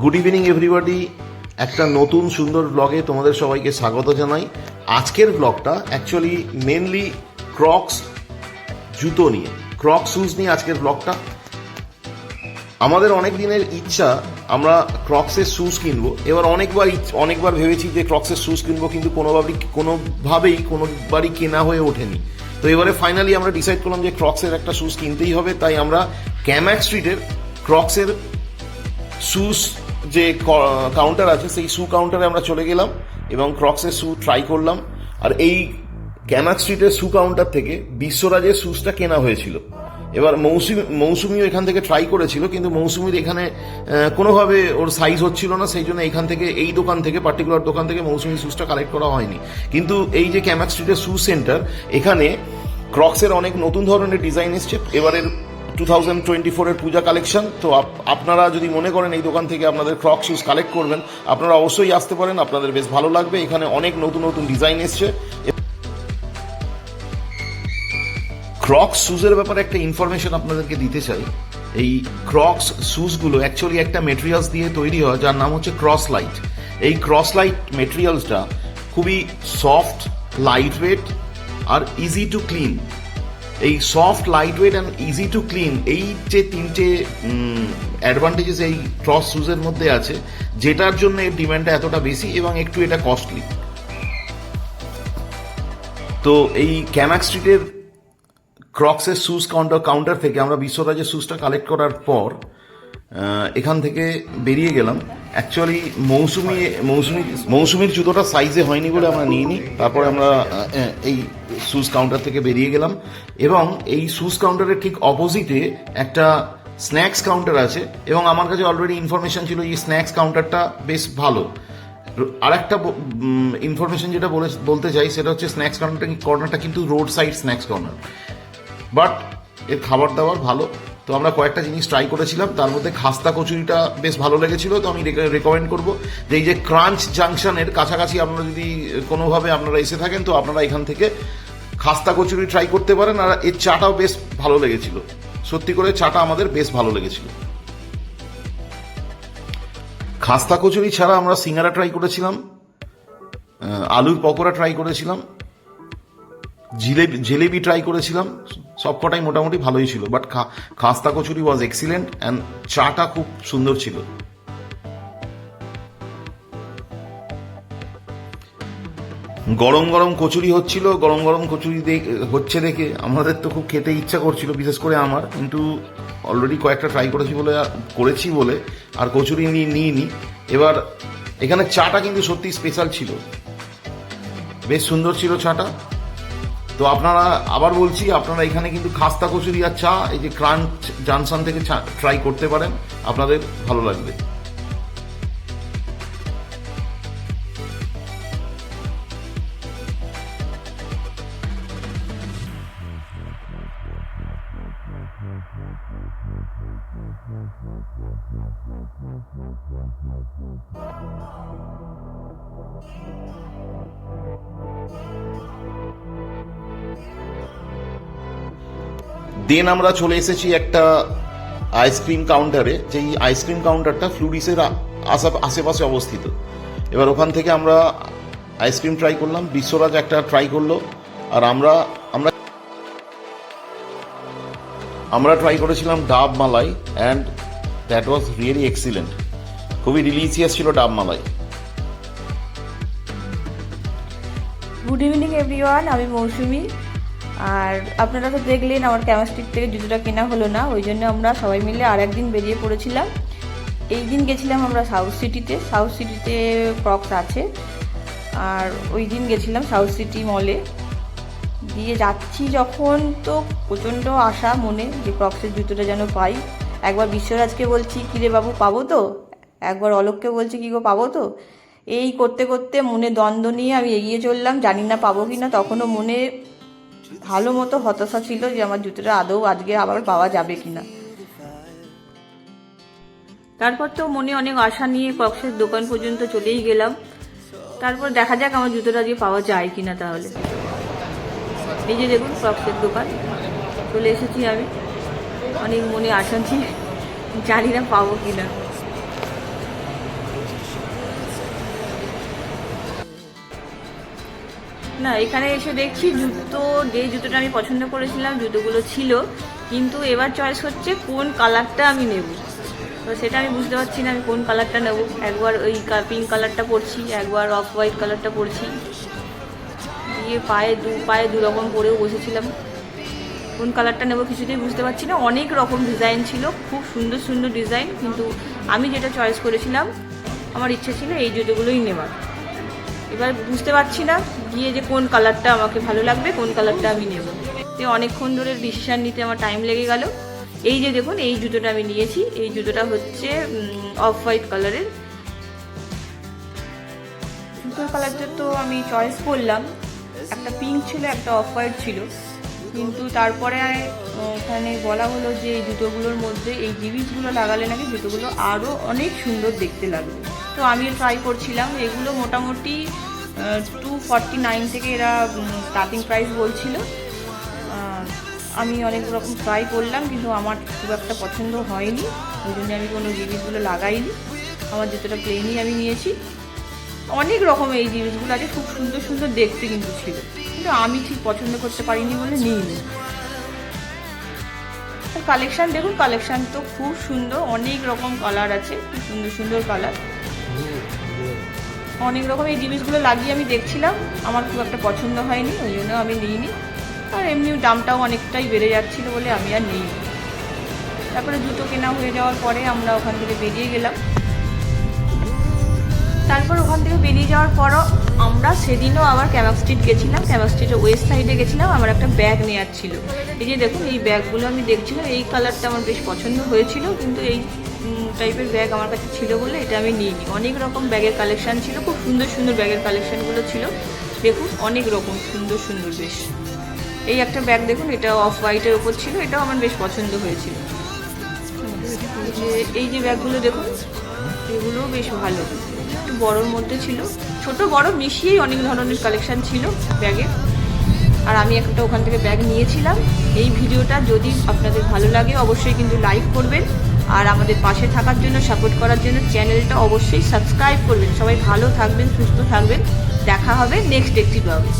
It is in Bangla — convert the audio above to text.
গুড ইভিনিং এভরিবডি একটা নতুন সুন্দর ব্লগে তোমাদের সবাইকে স্বাগত জানাই। আজকের ব্লগটা অ্যাকচুয়ালি মেনলি ক্রক্স জুতো নিয়ে। ক্রক শুজ নিয়ে আজকের ব্লগটা আমাদের অনেক দিনের ইচ্ছা, আমরা ক্রক্সের শুজ কিনবো। এবার অনেকবার অনেকবার ভেবেছি যে ক্রক্সের শুজ কিনবো, কিন্তু কোনোভাবেই কোনোভাবেই, কোনোবারই কেনা হয়ে ওঠেনি। তো এবারে ফাইনালি আমরা ডিসাইড করলাম যে ক্রক্সের একটা শুজ কিনতেই হবে। তাই আমরা ক্যাম্যাক স্ট্রিটের ক্রক্সের শুজ যে কাউন্টার আছে, সেই শু কাউন্টারে আমরা চলে গেলাম এবং ক্রক্সের শু ট্রাই করলাম। আর এই ক্যামাক স্ট্রিটের শু কাউন্টার থেকে বিশ্বরাজের শুজটা কেনা হয়েছিল। এবার মৌসুমি, মৌসুমিও এখান থেকে ট্রাই করেছিল, কিন্তু মৌসুমির এখানে কোনোভাবে ওর সাইজ হচ্ছিল না, সেই জন্য এখান থেকে, এই দোকান থেকে পার্টিকুলার দোকান থেকে মৌসুমি শুজটা কালেক্ট করা হয়নি। কিন্তু এই যে ক্যামাক স্ট্রিটের শু সেন্টার এখানে ক্রক্সের অনেক নতুন ধরনের ডিজাইন এসছে। এবারের টু থাউজেন্ড টোয়েন্টি ফোরের পূজা কালেকশন তো আপনারা যদি মনে করেন এই দোকান থেকে আপনাদের ক্রক শুজ কালেক্ট করবেন, আপনারা অবশ্যই আসতে পারেন, আপনাদের বেশ ভালো লাগবে। এখানে অনেক নতুন নতুন ডিজাইন এসছে। ক্রক্স শুজের ব্যাপারে একটা ইনফরমেশন আপনাদেরকে দিতে চাই। এই ক্রক্স শুজগুলো অ্যাকচুয়ালি একটা মেটেরিয়ালস দিয়ে তৈরি হয়, যার নাম হচ্ছে ক্রস লাইট এই ক্রস লাইট মেটেরিয়ালসটা খুবই সফট লাইট ওয়েট আর ইজি টু ক্লিন এই soft lightweight and easy to clean এই যে তিনটে অ্যাডভান্টেজেস এই ক্রস শুজের মধ্যে আছে, যেটার জন্য এর ডিমান্ডটা এতটা বেশি এবং একটু এটা কস্টলি তো এই ক্যামাক স্ট্রিটের ক্রক্সের শুজ কাউন্টার কাউন্টার থেকে আমরা বিশ্বরাজের শুজটা কালেক্ট করার পর এখান থেকে বেরিয়ে গেলাম। অ্যাকচুয়ালি মৌসুমি মৌসুমি, মৌসুমির জুতোটা সাইজে হয়নি বলে আমরা নিইনি। তারপরে আমরা এই শুজ কাউন্টার থেকে বেরিয়ে গেলাম এবং এই শুজ কাউন্টারের ঠিক অপোজিটে একটা স্ন্যাক্স কাউন্টার আছে এবং আমার কাছে অলরেডি ইনফরমেশন ছিল এই স্ন্যাক্স কাউন্টারটা বেশ ভালো। আর একটা ইনফরমেশন যেটা বলে, বলতে চাই সেটা হচ্ছে স্ন্যাক্স কর্নারটা কর্নারটা কিন্তু roadside snacks corner but এর খাবার দাবার ভালো। তো আমরা কয়েকটা জিনিস ট্রাই করেছিলাম। তার মধ্যে খাস্তা কচুরিটা বেশ ভালো লেগেছিল। তো আমি রেকমেন্ড করব যে এই যে ক্রাঞ্চ জাংশনের কাছাকাছি আপনারা যদি কোনোভাবে আপনারা এসে থাকেন, তো আপনারা এখান থেকে খাস্তা কচুরি ট্রাই করতে পারেন, আর এর চাটাও বেশ ভালো লেগেছিল। সত্যি করে চাটা আমাদের বেশ ভালো লেগেছিল। খাস্তা কচুরি ছাড়া আমরা সিঙ্গারা ট্রাই করেছিলাম আলুর পকোড়া ট্রাই করেছিলাম, জিলেবি জিলেবি ট্রাই করেছিলাম সবকটাই মোটামুটি ভালোই ছিল বাট খাস্তা কচুরি ওয়াজ এক্সিলেন্ট অ্যান্ড চাটা খুব সুন্দর ছিল। গরম গরম কচুরি হচ্ছিল, গরম গরম কচুরি হচ্ছে দেখে। আমাদের তো খুব খেতে ইচ্ছা করছিল, বিশেষ করে আমার, কিন্তু অলরেডি কয়েকটা ট্রাই করেছি বলে করেছি বলে, আর কচুরি নিয়ে নিইনি। এবার এখানে চাটা কিন্তু সত্যি স্পেশাল ছিল। বেশ সুন্দর ছিল চাটা। তো আপনারা আবার বলছি, আপনারা এখানে কিন্তু খাস্তা কচুরি আর চা, এই যে ক্রাঞ্চ জানসান থেকে ট্রাই করতে পারেন। আপনাদের ভালো লাগবে। দেন আমরা চলে এসেছি একটা আইসক্রিম কাউন্টারে যেই আইসক্রিম কাউন্টারটা ফ্লুরিসের আশা- আশেপাশে অবস্থিত। এবার ওখান থেকে আমরা আইসক্রিম ট্রাই করলাম, বিশ্বরাজ একটা ট্রাই করল, আর আমরা আমরা আমরা ট্রাই করেছিলাম daab malai and that was really excellent খুবই রিলিজিয়াস ছিল ডাব মালাই গুড ইভিনিং এভরিওয়ান আমি মৌসুমি। আর আপনারা তো দেখলেন আমার ক্যামাস্টিক থেকে জুতোটা কেনা হলো না, ওই জন্য আমরা সবাই মিলে আর একদিন বেরিয়ে পড়েছিলাম। এই দিন গেছিলাম আমরা সাউথ সিটিতে সাউথ সিটিতে ক্রক্স আছে। আর ওই দিন গেছিলাম সাউথ সিটি মলে দিয়ে যাচ্ছি যখন তো প্রচণ্ড আশা মনে যে ক্রক্সের জুতোটা যেন পাই। একবার বিশ্বরাজকে বলছি, কিরে বাবু, পাবো তো? একবার অলোককে বলছি, কি গো, পাবো তো? এই করতে করতে মনে দ্বন্দ্ব নিয়ে আমি এগিয়ে চললাম। জানি না পাবো কি না তখনও মনে ভালো মতো হতাশা ছিল যে আমার জুতোটা আদৌ আজকে আবার পাওয়া যাবে কি না তারপর তো মনে অনেক আশা নিয়ে কক্সের দোকান পর্যন্ত চলেই গেলাম। তারপর দেখা যাক আমার জুতোটা আজকে পাওয়া যায় কিনা তাহলে। এই যে দেখুন, কক্সের দোকান। চলে এসেছি আমি। অনেক মনে আশা জানি না পাবো কিনা। না, এখানে এসে দেখছি জুতো, যে জুতোটা আমি পছন্দ করেছিলাম, জুতোগুলো ছিল। কিন্তু এবার চয়েস হচ্ছে কোন কালারটা আমি নেব। তো সেটা আমি বুঝতে পারছি না, আমি কোন কালারটা নেব। একবার ওই পিঙ্ক কালারটা পরছি, একবার অফ হোয়াইট কালারটা পরছি। দিয়ে পায়ে দু পায়ে দু রকম পরেও বসেছিলাম। কোন কালারটা নেব কিছুতেই বুঝতে পারছি না। অনেক রকম ডিজাইন ছিল, খুব সুন্দর সুন্দর ডিজাইন কিন্তু আমি যেটা চয়েস করেছিলাম, আমার ইচ্ছে ছিল এই জুতোগুলোই নেওয়ার। এবার বুঝতে পারছি না গিয়ে যে কোন কালারটা আমাকে ভালো লাগবে, কোন কালারটা আমি নেব। তো অনেকক্ষণ ধরে ডিসিশান নিতে আমার টাইম লেগে গেল। এই যে দেখুন, এই জুতোটা আমি নিয়েছি। এই জুতোটা হচ্ছে অফ হোয়াইট কালারের জুতোর কালারটা তো আমি চয়েস করলাম। একটা পিঙ্ক ছিল, একটা অফ হোয়াইট ছিল। কিন্তু তারপরে ওখানে বলা হলো যে এই জুতোগুলোর মধ্যে এই জিনিসগুলো লাগালে নাকি জুতোগুলো আরও অনেক সুন্দর দেখতে লাগবে। তো আমি ট্রাই করছিলাম, এগুলো মোটামুটি টু ফর্টি নাইন থেকে এরা স্টার্টিং প্রাইস বলছিল। আমি অনেক রকম ট্রাই করলাম, কিন্তু আমার খুব একটা পছন্দ হয়নি। ওই জন্য আমি কোনো জিনিসগুলো লাগাইনি। আমার জুতোটা প্লেনই আমি নিয়েছি। অনেক রকম এই জিনিসগুলো আছে, খুব সুন্দর সুন্দর দেখতে কিন্তু ছিল। কিন্তু আমি ঠিক পছন্দ করতে পারিনি বলে নিইনি। কালেকশন দেখুন কালেকশন তো খুব সুন্দর, অনেক রকম কালার আছে, খুব সুন্দর সুন্দর কালার অনেক রকম, এই জিনিসগুলো লাগিয়ে আমি দেখছিলাম, আমার খুব একটা পছন্দ হয়নি, ওই জন্য আমি নিইনি। আর এমনি দামটাও অনেকটাই বেড়ে যাচ্ছিল বলে আমি আর নিইনি। তারপরে জুতো কেনা হয়ে যাওয়ার পরে আমরা ওখান থেকে বেরিয়ে গেলাম। তারপর ওখান থেকে বেরিয়ে যাওয়ার পরও আমরা সেদিনও আবার ক্যামাক স্ট্রিট গেছিলাম ক্যামাক স্ট্রিটের ওয়েস্ট সাইডে গেছিলাম, আমার একটা ব্যাগ নেওয়ার ছিল। এই যে দেখুন, এই ব্যাগগুলো আমি দেখছিলাম, এই কালারটা আমার বেশ পছন্দ হয়েছিল, কিন্তু এই টাইপের ব্যাগ আমার কাছে ছিল বলে এটা আমি নিইনি। অনেক রকম ব্যাগের কালেকশান ছিল, খুব সুন্দর সুন্দর ব্যাগের কালেকশানগুলো ছিল। দেখুন, অনেক রকম, সুন্দর সুন্দর বেশ। এই একটা ব্যাগ দেখুন, এটা অফ হোয়াইটের ওপর ছিল, এটাও আমার বেশ পছন্দ হয়েছিল। এই যে- ব্যাগগুলো দেখুন, এগুলোও বেশ ভালো। বড়োর মধ্যে ছিল। ছোট, বড় মিশিয়েই অনেক ধরনের কালেকশন ছিল ব্যাগে। আর আমি একটা ওখান থেকে ব্যাগ নিয়েছিলাম। এই ভিডিওটা যদি আপনাদের ভালো লাগে, অবশ্যই কিন্তু লাইক করবেন। আর আমাদের পাশে থাকার জন্য সাপোর্ট করার জন্য চ্যানেলটা অবশ্যই সাবস্ক্রাইব করবেন। সবাই ভালো থাকবেন, সুস্থ থাকবেন। দেখা হবে নেক্সট একটি ব্লগে